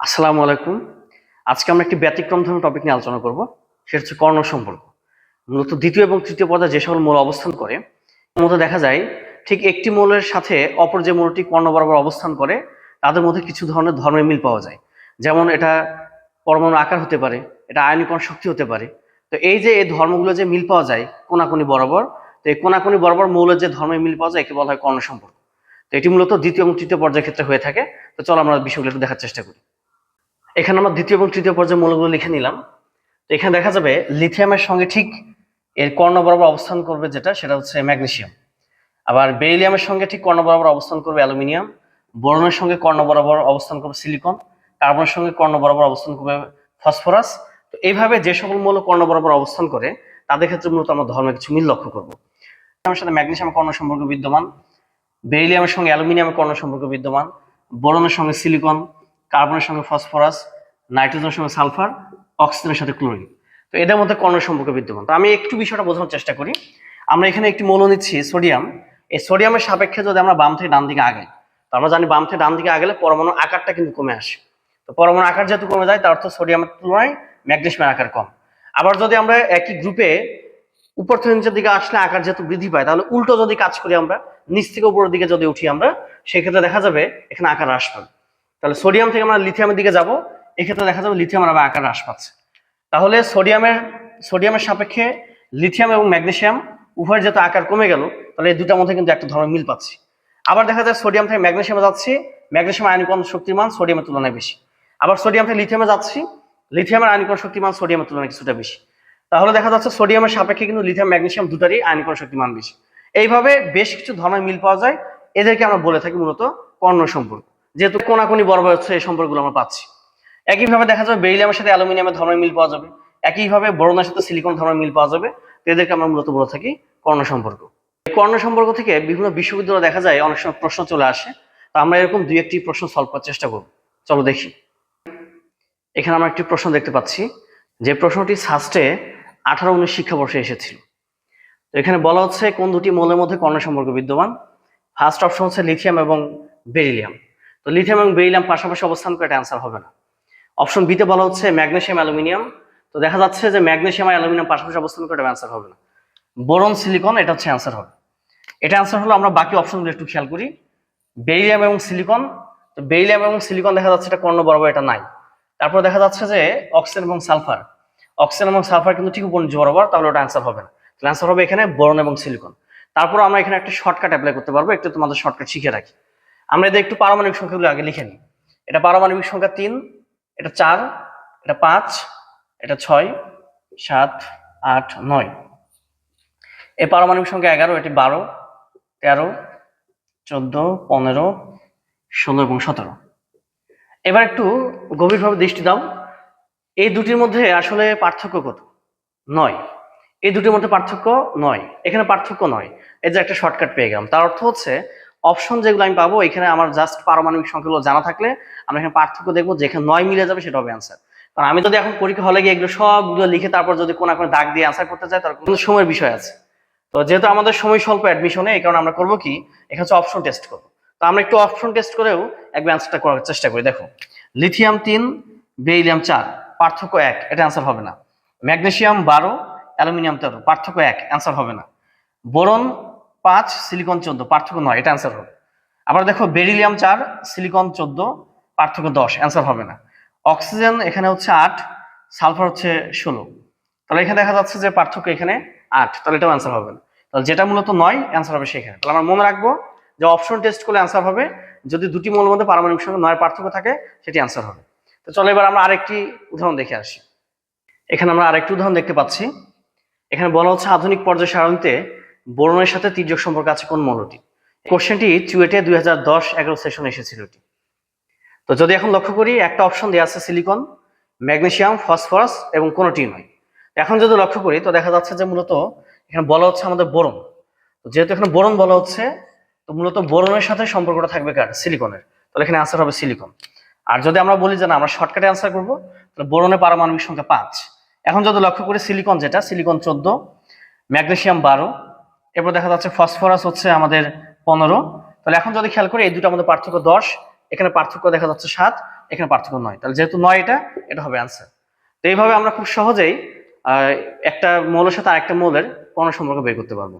আসসালামু আলাইকুম। আজকে আমরা একটি ব্যতিক্রম ধরনের টপিক নিয়ে আলোচনা করব, সেটা হচ্ছে কর্ণ সম্পর্ক। মূলত দ্বিতীয় এবং তৃতীয় পর্যায়ে যে সকল মৌল অবস্থান করে মধ্যে দেখা যায় ঠিক একটি মৌলের সাথে অপর যে মৌলটি কর্ণ বরাবর অবস্থান করে, তাদের মধ্যে কিছু ধরনের ধর্মের মিল পাওয়া যায়। যেমন এটা পরমাণু আকার হতে পারে, এটা আয়নিকণ শক্তি হতে পারে। তো এই যে এই ধর্মগুলো যে মিল পাওয়া যায় কোনাকুনি বরাবর, তো এই কোনাকুনি বরাবর মৌলের যে ধর্মের মিল পাওয়া যায়, একে বলা হয় কর্ণ সম্পর্ক। তো এটি মূলত দ্বিতীয় এবং তৃতীয় পর্যায়ের ক্ষেত্রে হয়ে থাকে। তো চলো আমরা বিষয়গুলো একটু দেখার চেষ্টা করি। এখানে আমরা দ্বিতীয় এবং তৃতীয় পর্যায়ে মৌলগুলো লিখে নিলাম। তো এখানে দেখা যাবে লিথিয়ামের সঙ্গে ঠিক এর কর্ণ বরাবর অবস্থান করবে যেটা, সেটা হচ্ছে ম্যাগনেশিয়াম আবার বেরিলিয়ামের সঙ্গে ঠিক কর্ণ বরাবর অবস্থান করবে অ্যালুমিনিয়াম। বোরনের সঙ্গে কর্ণ বরাবর অবস্থান করবে সিলিকন। কার্বনের সঙ্গে কর্ণ বরাবর অবস্থান করবে ফসফরাস। তো এইভাবে যে সকল মৌল কর্ণ বরাবর অবস্থান করে, তাদের ক্ষেত্রে মূলত আমরা ধর্মের কিছু মিল লক্ষ্য করব। আমার সাথে ম্যাগনেশিয়াম কর্ণ সম্পর্ক বিদ্যমান। বেরিলিয়ামের সঙ্গে অ্যালুমিনিয়ামের কর্ণ সম্পর্ক বিদ্যমান। বোরনের সঙ্গে সিলিকন। কার্বনের সঙ্গে ফসফরাস, নাইট্রোজেনের সঙ্গে সালফার, অক্সিজেনের সাথে ক্লোরিন। তো এদের মধ্যে কর্ণ সম্পর্ক বিদ্যমান। তো আমি একটু বিষয়টা বোঝানোর চেষ্টা করি। আমরা এখানে একটি মৌল নিচ্ছি, সোডিয়াম। এই সোডিয়ামের সাপেক্ষে যদি আমরা বাম থেকে ডান দিকে আগাই, তো আমরা জানি বাম থেকে ডান দিকে আগালে পরমাণু আকারটা কিন্তু কমে আসে। তো পরমাণু আকার যেহেতু কমে যায়, তার অর্থ সোডিয়ামের তুলনায় ম্যাগনেসিয়ামের আকার কম। আবার যদি আমরা একই গ্রুপে উপর থেকে নিচের দিকে আসলে আকার যেহেতু বৃদ্ধি পায়, তাহলে উল্টো যদি কাজ করি আমরা, নিচ থেকে উপরের দিকে যদি উঠি আমরা, সেক্ষেত্রে দেখা যাবে এখানে আকার হ্রাস পাবে। তাহলে সোডিয়াম থেকে আমরা লিথিয়ামের দিকে যাব। এক্ষেত্রে দেখা যাবে লিথিয়ামের আবার আকার হ্রাস পাচ্ছে। তাহলে সোডিয়ামের সোডিয়ামের সাপেক্ষে লিথিয়াম এবং ম্যাগনেসিয়াম উভয়ের যেহেতু আকার কমে গেল, তাহলে এই দুটার মধ্যে কিন্তু একটা ধরনের মিল পাচ্ছি। আবার দেখা যায় সোডিয়াম থেকে ম্যাগনেসিয়ামে যাচ্ছি, ম্যাগনেসিয়াম আয়নিকণ শক্তিমান সোডিয়ামের তুলনায় বেশি। আবার সোডিয়াম থেকে লিথিয়ামে যাচ্ছি, লিথিয়ামের আয়নিকণ শক্তিমান সোডিয়ামের তুলনায় কিছুটা বেশি। তাহলে দেখা যাচ্ছে সোডিয়ামের সাপেক্ষে কিন্তু লিথিয়াম, ম্যাগনেসিয়াম দুটারই আয়নিকণ শক্তিমান বেশি। এইভাবে বেশ কিছু ধর্মের মিল পাওয়া যায়। এদেরকে আমরা বলে থাকি মূলত কর্ণ সম্পর্ক। যেহেতু কোনাকুনি বরাবর হচ্ছে, এই সম্পর্কগুলো আমরা পাচ্ছি। একইভাবে দেখা যাবে বেরিলিয়ামের সাথে অ্যালুমিনিয়ামের ধর্মের মিল পাওয়া যাবে। একইভাবে বোরনের সাথে সিলিকন ধর্মের মিল পাওয়া যাবে। এদেরকে আমরা মূলত বলে থাকি কর্ণ সম্পর্ক। এই কর্ণ সম্পর্ক থেকে বিভিন্ন বিশ্ববিদ্যালয়ে দেখা যায়, অনেক সময় প্রশ্ন চলে আসে। তো আমরা এরকম দুই একটি প্রশ্ন সলভ করার চেষ্টা করব। চলো দেখি। এখানে আমরা একটি প্রশ্ন দেখতে পাচ্ছি, যে প্রশ্নটি সাস্টে আঠারো উনিশ শিক্ষাবর্ষে এসেছিল। তো এখানে বলা হচ্ছে কোন দুটি মৌলের মধ্যে কর্ণ সম্পর্ক বিদ্যমান? ফার্স্ট অপশন হচ্ছে লিথিয়াম এবং বেরিলিয়াম তো লিথিয়াম এবং বেরিলিয়াম পাশাপাশি অবস্থান করে এটা অ্যান্সার হবে না। অপশন বিতে বলা হচ্ছে ম্যাগনেসিয়াম অ্যালুমিনিয়াম তো দেখা যাচ্ছে যে ম্যাগনেসিয়াম আর অ্যালুমিনিয়াম পাশাপাশি অবস্থান করে এটা অ্যান্সার হবে না। বোরন সিলিকন এটা হচ্ছে অ্যান্সার হবে। এটা অ্যান্সার হলো আমরা বাকি অপশনগুলো একটু খেয়াল করি। বেরিলিয়াম এবং সিলিকন তো বেরিলিয়াম এবং সিলিকন দেখা যাচ্ছে এটা কর্ণ বরাবর এটা নাই। তারপর দেখা যাচ্ছে যে অক্সিজেন এবং সালফার অক্সিজেন এবং সালফার কিন্তু ঠিক উপর নিচে বরাবর, তাহলে ওটা অ্যান্সার হবে না। তাহলে অ্যান্সার হবে এখানে বোরন এবং সিলিকন তারপর আমরা এখানে একটা শর্টকাট অ্যাপ্লাই করতে পারব। একটু তোমাদের শর্টকাট শিখে রাখি। আমরা এদের একটু পারমাণবিক সংখ্যাগুলো আগে লিখে নিই। এটা পারমাণবিক সংখ্যা তিন, এটা চার, এটা পাঁচ, এটা ছয়, সাত, আট, নয়। এই পারমাণবিক সংখ্যা এগারো, এটি বারো, তেরো, চোদ্দ, পনেরো, ষোলো এবং সতেরো। এবার একটু গভীরভাবে দৃষ্টি দাও। এই দুটির মধ্যে আসলে পার্থক্য কত? নয়। এই দুটির মধ্যে পার্থক্য নয়। এখানে পার্থক্য নয়। এই যে একটা শর্টকাট পেয়ে গেলাম। তার অর্থ হচ্ছে অপশন যেগুলো আমি পাবো, এখানে আমার জাস্ট পারমাণবিক সংখ্যাগুলো জানা থাকলে আমরা এখানে পার্থক্য দেখব, যেখানে নয় মিলে যাবে সেটা হবে অ্যান্সার কারণ আমি যদি এখন পরীক্ষা হলে গিয়ে এগুলো সবগুলো লিখে তারপর যদি কোনো কোনো দাগ দিয়ে অ্যান্সার করতে চাই তার কোনো সময়ের বিষয় আছে। তো যেহেতু আমাদের সময় স্বল্প অ্যাডমিশনে এই কারণে আমরা করব কি, এখানে হচ্ছে অপশন টেস্ট করব। তো আমরা একটু অপশন টেস্ট করেও একবার অ্যান্সারটা করার চেষ্টা করি। দেখো লিথিয়াম তিন বেইলিয়াম চার, পার্থক্য এক, এটা অ্যান্সার হবে না। ম্যাগনেসিয়াম বারো অ্যালুমিনিয়াম তেরো, পার্থক্য এক অ্যান্সার হবে না। বোরন পাঁচ সিলিকন চোদ্দ, পার্থক্য নয়, এটা অ্যান্সার হবে। আবার দেখো বেরিলিয়াম চার সিলিকন চোদ্দ, পার্থক্য দশ অ্যান্সার হবে না। অক্সিজেন এখানে হচ্ছে আট সালফার হচ্ছে ষোলো। তাহলে এখানে দেখা যাচ্ছে যে পার্থক্য এখানে আট, তাহলে এটাও অ্যান্সার হবে না। তাহলে যেটা মূলত নয় অ্যান্সার হবে সেখানে। তাহলে আমরা মনে রাখব যে অপশন টেস্ট করলে অ্যান্সার হবে, যদি দুটি মৌলের মধ্যে পারমাণবিক সংখ্যা নয় পার্থক্য থাকে, সেটি অ্যান্সার হবে। তো চলো এবার আমরা আরেকটি উদাহরণ দেখে আসি। এখানে আমরা আরেকটি উদাহরণ দেখতে পাচ্ছি। এখানে বলা হচ্ছে আধুনিক পর্যায় সারণীতে বোরনের সাথে তির্যক সম্পর্ক আছে কোন মৌলটি? কোশ্চেনটি চুয়েটে দুই হাজার দশ এগারো সেশন এসেছিল এটি। তো যদি এখন লক্ষ্য করি, একটা অপশন দেওয়া আছে সিলিকন ম্যাগনেসিয়াম ফসফরাস এবং কোনোটি নয়। এখন যদি লক্ষ্য করি, তো দেখা যাচ্ছে যে মূলত এখানে বলা হচ্ছে আমাদের বোরন। যেহেতু এখানে বোরন বলা হচ্ছে, তো মূলত বোরনের সাথে সম্পর্কটা থাকবে কার? সিলিকনের তাহলে এখানে আনসার হবে সিলিকন আর যদি আমরা বলি যে না, আমরা শর্টকাটে আনসার করব, তাহলে বোরনের পারমাণবিক সংখ্যা পাঁচ। এখন যদি লক্ষ্য করি সিলিকন যেটা সিলিকন চোদ্দ ম্যাগনেসিয়াম বারো এরপর দেখা যাচ্ছে ফসফরাস হচ্ছে আমাদের পনেরো। তাহলে এখন যদি খেয়াল করি, এই দুটো আমাদের পার্থক্য দশ, এখানে পার্থক্য দেখা যাচ্ছে সাত, এখানে পার্থক্য নয়। তাহলে যেহেতু নয় এটা এটা হবে অ্যান্সার তো এইভাবে আমরা খুব সহজেই একটা মৌলের সাথে আরেকটা মৌলের পণ্য সম্পর্ক বের করতে পারব।